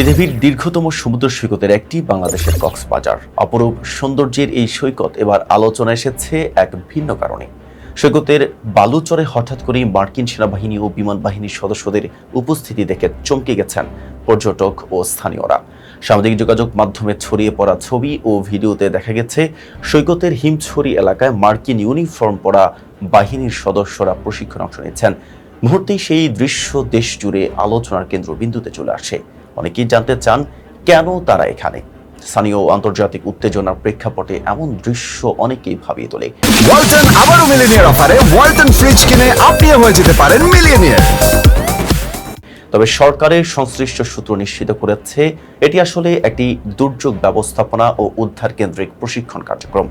পৃথিবীর দীর্ঘতম সমুদ্র সৈকতের একটি বাংলাদেশের কক্সবাজার। অপরূপ সৌন্দর্যের এই সৈকত এবার আলোচনা এসেছে এক ভিন্ন কারণে। সৈকতের বালুচরে হঠাৎ করেই মার্কিন সেনাবাহিনী ও বিমান বাহিনীর সদস্যদের উপস্থিতি দেখে চমকে গেছেন পর্যটক ও স্থানীয়রা। সামাজিক যোগাযোগ মাধ্যমে ছড়িয়ে পড়া ছবি ও ভিডিওতে দেখা গেছে, সৈকতের হিমছড়ি এলাকায় মার্কিন ইউনিফর্ম পরা বাহিনীর সদস্যরা প্রশিক্ষণ অংশ নিচ্ছেন। মুহূর্তেই সেই দৃশ্য দেশ জুড়ে আলোচনার কেন্দ্রবিন্দুতে চলে আসে। অনেকেই জানতে চান কেন তারা এখানে। স্থানীয় আন্তর্জাতিক উত্তেজনার প্রেক্ষাপটে এমন দৃশ্য অনেকেই ভাবিয়ে তোলে। ওয়ালটন আবারও মিলিনিয়ার অফারে। ওয়ালটন ফ্রিজ কিনে আপনিও হয়ে যেতে পারেন মিলিয়নিয়ার। তবে সরকারের সংশ্লিষ্ট সূত্র নিশ্চিত করেছে এটি আসলে একটি দুর্যোগ ব্যবস্থাপনা ও উদ্ধার কেন্দ্রিক প্রশিক্ষণ কার্যক্রম।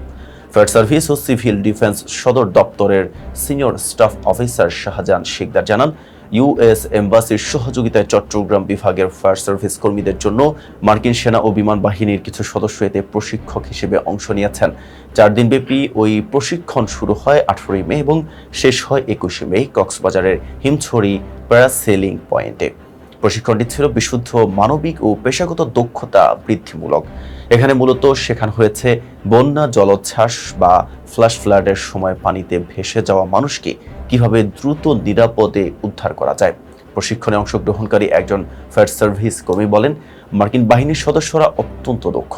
ফায়ার সার্ভিস ও সিভিল ডিফেন্স সদর দপ্তরের senior staff officer Shahjahan Shikdar জানান ইউএস এম্বাসির সহযোগিতায় চট্টগ্রাম বিভাগের ফায়ার সার্ভিস কর্মীদের জন্য মার্কিন সেনা ও বিমান বাহিনীর কিছু সদস্য এতে প্রশিক্ষক হিসেবে অংশ নিয়েছেন। চার দিনব্যাপী ওই প্রশিক্ষণ শুরু হয় আঠারোই মে এবং শেষ হয় একুশে মে কক্সবাজারের হিমছড়ি প্যারাসেলিং পয়েন্টে। প্রশিক্ষণটি ছিল বিশুদ্ধ মানবিক ও পেশাগত দক্ষতা বৃদ্ধিমূলক। এখানে মূলত শেখানো হয়েছে বন্যা জলোচ্ছ্বাস বা ফ্ল্যাশ ফ্লাডের সময় পানিতে ভেসে যাওয়া মানুষকে কীভাবে দ্রুত নিরাপদে উদ্ধার করা যায়? প্রশিক্ষণে অংশগ্রহণকারী একজন ফায়ার সার্ভিস কর্মী বলেন, মার্কিন বাহিনীর সদস্যরা অত্যন্ত দক্ষ।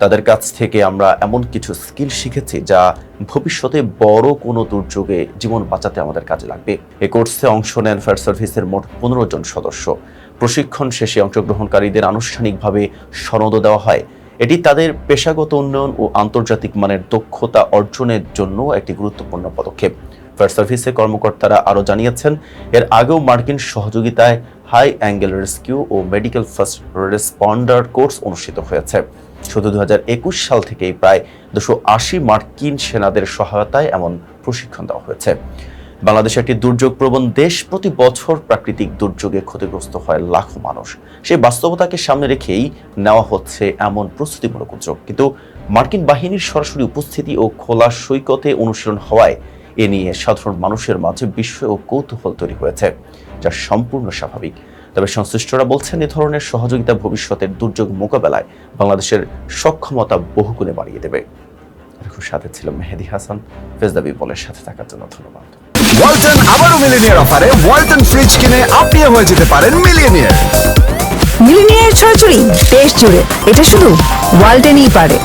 তাদের কাছ থেকে আমরা এমন কিছু স্কিল শিখেছি যা ভবিষ্যতে বড় কোনো দুর্যোগে জীবন বাঁচাতে আমাদের কাজে লাগবে। এ কোর্সে অংশ নেন ফায়ার সার্ভিসের মোট পনেরো জন সদস্য। প্রশিক্ষণ শেষে অংশগ্রহণকারীদের আনুষ্ঠানিকভাবে সনদ দেওয়া হয়। এটি তাদের পেশাগত উন্নয়ন ও আন্তর্জাতিক মানের দক্ষতা অর্জনের জন্য একটি গুরুত্বপূর্ণ পদক্ষেপ। ফায়ার সার্ভিসের কর্মকর্তারা আরও জানিয়েছেন, এর আগেও মার্কিন সহযোগিতায় হাই অ্যাঙ্গেল রেস্কিউ ও মেডিকেল ফার্স্ট রেসপন্ডার কোর্স অনুষ্ঠিত হয়েছে। শুধু দু সাল থেকেই প্রায় দুশো আশি মার্কিন সেনাদের সহায়তায় এমন প্রশিক্ষণ দেওয়া হয়েছে। বাংলাদেশ একটি দুর্যোগ প্রবণ দেশ, প্রতি বছর প্রাকৃতিক দুর্যোগে ক্ষতিগ্রস্ত হয় লাখো মানুষ। সেই বাস্তবতাকে সামনে রেখেই নেওয়া হচ্ছে এমন প্রস্তুতিমূলক উদ্যোগ। কিন্তু মার্কিন বাহিনীর সরাসরি উপস্থিতি ও খোলা সৈকতে অনুশীলন হওয়ায় এ নিয়ে সাধারণ মানুষের মাঝে বিস্ময় ও কৌতূহল তৈরি হয়েছে যা সম্পূর্ণ স্বাভাবিক। তবে সংশ্লিষ্টরা বলছেন এ ধরনের সহযোগিতা ভবিষ্যতের দুর্যোগ মোকাবেলায় বাংলাদেশের সক্ষমতা বহুগুণে বাড়িয়ে দেবে। সাথে ছিল মেহেদি হাসান। ফেজদাবি বলের সাথে থাকার জন্য ধন্যবাদ। ওয়ালটন আবারও মিলিনিয়ার অফারে ওয়ালটন ফ্রিজ কিনে আপনিও হয়ে যেতে পারেন মিলিয়নিয়ার মিলিনিয়ার ছড়াছড়ি দেশ জুড়ে এটা শুধু ওয়ালটেনই পারে।